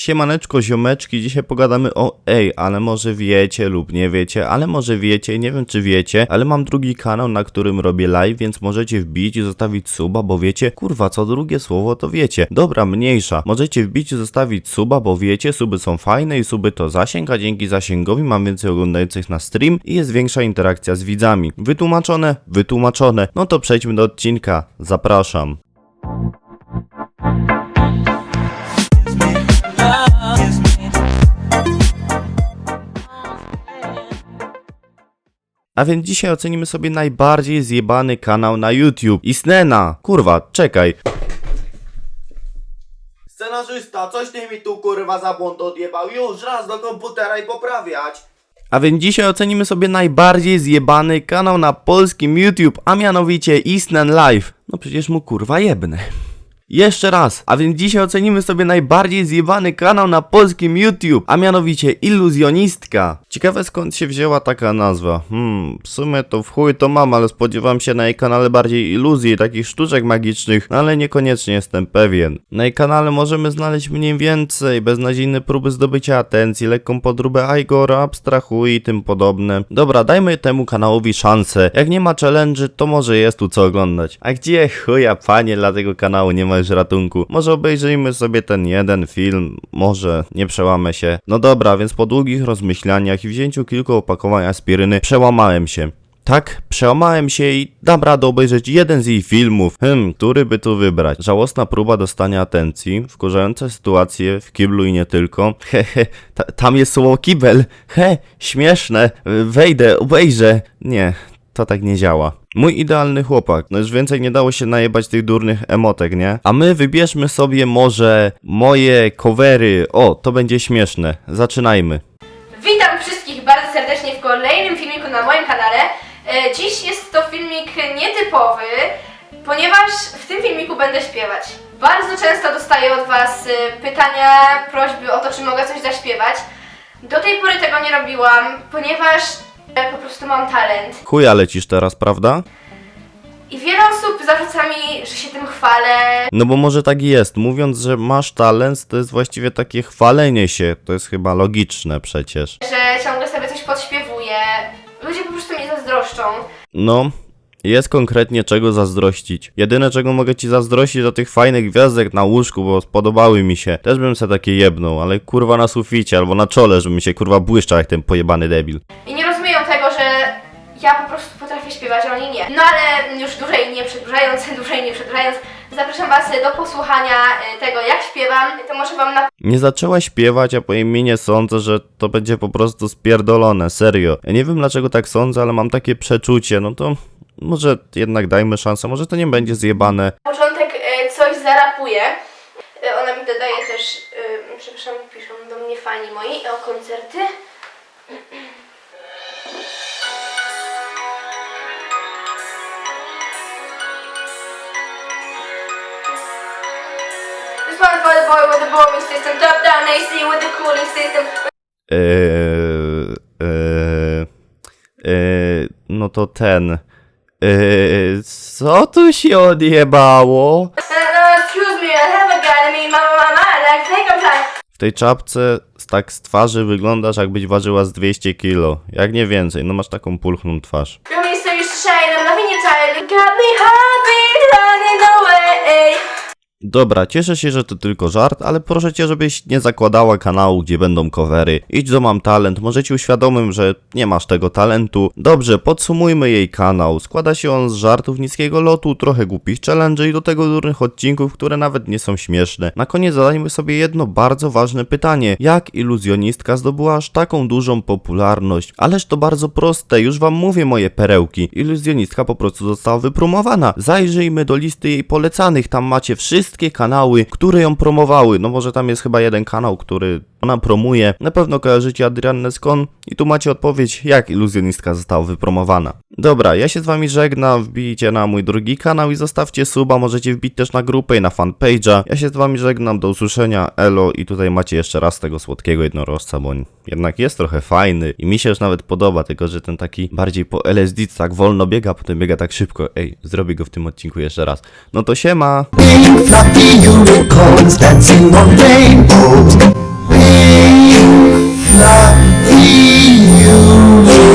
Siemaneczko, ziomeczki, dzisiaj pogadamy o ej, ale może wiecie lub nie wiecie, ale może wiecie, nie wiem czy wiecie, ale mam drugi kanał, na którym robię live, więc możecie wbić i zostawić suba, bo wiecie, kurwa, co drugie słowo to wiecie. Dobra, mniejsza, możecie wbić i zostawić suba, bo wiecie, suby są fajne i suby to zasięg, a dzięki zasięgowi mam więcej oglądających na stream i jest większa interakcja z widzami. Wytłumaczone? Wytłumaczone. No to przejdźmy do odcinka. Zapraszam. A więc dzisiaj ocenimy sobie najbardziej zjebany kanał na YouTube. Isnena! Kurwa, czekaj. Scenarzysta, coś ty mi tu kurwa za błąd odjebał. Już raz do komputera i poprawiać. A więc dzisiaj ocenimy sobie najbardziej zjebany kanał na polskim YouTube, a mianowicie Isnen Live. No przecież mu kurwa jebnę. Jeszcze raz, a więc dzisiaj ocenimy sobie najbardziej zjebany kanał na polskim YouTube, a mianowicie Iluzjonistka. Ciekawe skąd się wzięła taka nazwa. Hmm, w sumie to w chuj to mam, ale spodziewam się na jej kanale bardziej iluzji, takich sztuczek magicznych, no ale niekoniecznie jestem pewien. Na jej kanale możemy znaleźć mniej więcej beznadziejne próby zdobycia atencji, lekką podróbę Igora, abstrahu i tym podobne. Dobra, dajmy temu kanałowi szansę. Jak nie ma challenge, to może jest tu co oglądać. A gdzie chuja panie dla tego kanału nie ma już ratunku? Może obejrzyjmy sobie ten jeden film, może nie przełamę się. No dobra, więc po długich rozmyślaniach i wzięciu kilku opakowań aspiryny przełamałem się. Tak, przełamałem się i dam radę obejrzeć jeden z jej filmów. Hmm, który by tu wybrać? Żałosna próba dostania atencji, wkurzające sytuacje w kiblu i nie tylko. Hehe, ta, tam jest słowo kibel. He, śmieszne. Wejdę, obejrzę. Nie, to tak nie działa. Mój idealny chłopak. No już więcej nie dało się najebać tych durnych emotek, nie? A my wybierzmy sobie może moje covery. O, to będzie śmieszne. Zaczynajmy. Witam wszystkich bardzo serdecznie w kolejnym filmiku na moim kanale. E, Dziś jest to filmik nietypowy, ponieważ w tym filmiku będę śpiewać. Bardzo często dostaję od Was e, pytania, prośby o to, czy mogę coś zaśpiewać. Do tej pory tego nie robiłam, ponieważ e, po prostu mam talent. Chuja lecisz teraz, prawda? I wiele osób zarzuca mi, że się tym chwalę, No bo może tak jest. Mówiąc, że masz talent, to jest właściwie takie chwalenie się. To jest chyba logiczne przecież. że ciągle sobie coś podśpiewuję. Ludzie po prostu mnie zazdroszczą. No, jest konkretnie czego zazdrościć. Jedyne czego mogę ci zazdrościć to tych fajnych gwiazdek na łóżku, bo spodobały mi się. Też bym se takie jebnął, ale kurwa na suficie albo na czole, żeby mi się kurwa błyszczał jak ten pojebany debil. I nie ja po prostu potrafię śpiewać, a oni nie. No ale już dłużej nie przedłużając, dłużej nie przedłużając, zapraszam Was do posłuchania e, tego, jak śpiewam. To może Wam na Nie zaczęła śpiewać, a po imieniu sądzę, że to będzie po prostu spierdolone, serio. Ja nie wiem dlaczego tak sądzę, ale mam takie przeczucie, no to może jednak dajmy szansę, może to nie będzie zjebane. początek e, coś zarapuję. E, Ona mi dodaje też, przepraszam, piszą do mnie fani moi o koncerty. One for the boy with the system, top down AC with the cooling system. Eee, eee, eee, no to ten. Eee, co tu się odjebało? W tej czapce tak z twarzy wyglądasz jakbyś ważyła z 200 kilo. Jak nie więcej, no masz taką pulchną twarz. Got me heartbeat running away. Dobra, cieszę się, że to tylko żart, ale proszę cię, żebyś nie zakładała kanału, gdzie będą covery. Idź do Mam Talent, może ci uświadomym, że nie masz tego talentu. Dobrze, podsumujmy jej kanał. Składa się on z żartów niskiego lotu, trochę głupich challenge i do tego durnych odcinków, które nawet nie są śmieszne. Na koniec zadajmy sobie jedno bardzo ważne pytanie. Jak iluzjonistka zdobyła aż taką dużą popularność? Ależ to bardzo proste, już wam mówię moje perełki. Iluzjonistka po prostu została wypromowana. Zajrzyjmy do listy jej polecanych, tam macie wszystkie kanały, które ją promowały. No może tam jest chyba jeden kanał, który ona promuje. Na pewno kojarzycie Adriannę Skon i tu macie odpowiedź, jak iluzjonistka została wypromowana. Dobra, ja się z wami żegnam, wbijcie na mój drugi kanał i zostawcie suba, możecie wbić też na grupę i na fanpage'a. Ja się z wami żegnam, do usłyszenia, elo i tutaj macie jeszcze raz tego słodkiego jednorożca, bo on jednak jest trochę fajny i mi się już nawet podoba, tylko że ten taki bardziej po LSD tak wolno biega, potem biega tak szybko. Ej, zrobię go w tym odcinku jeszcze raz. No to siema! Fluffy you.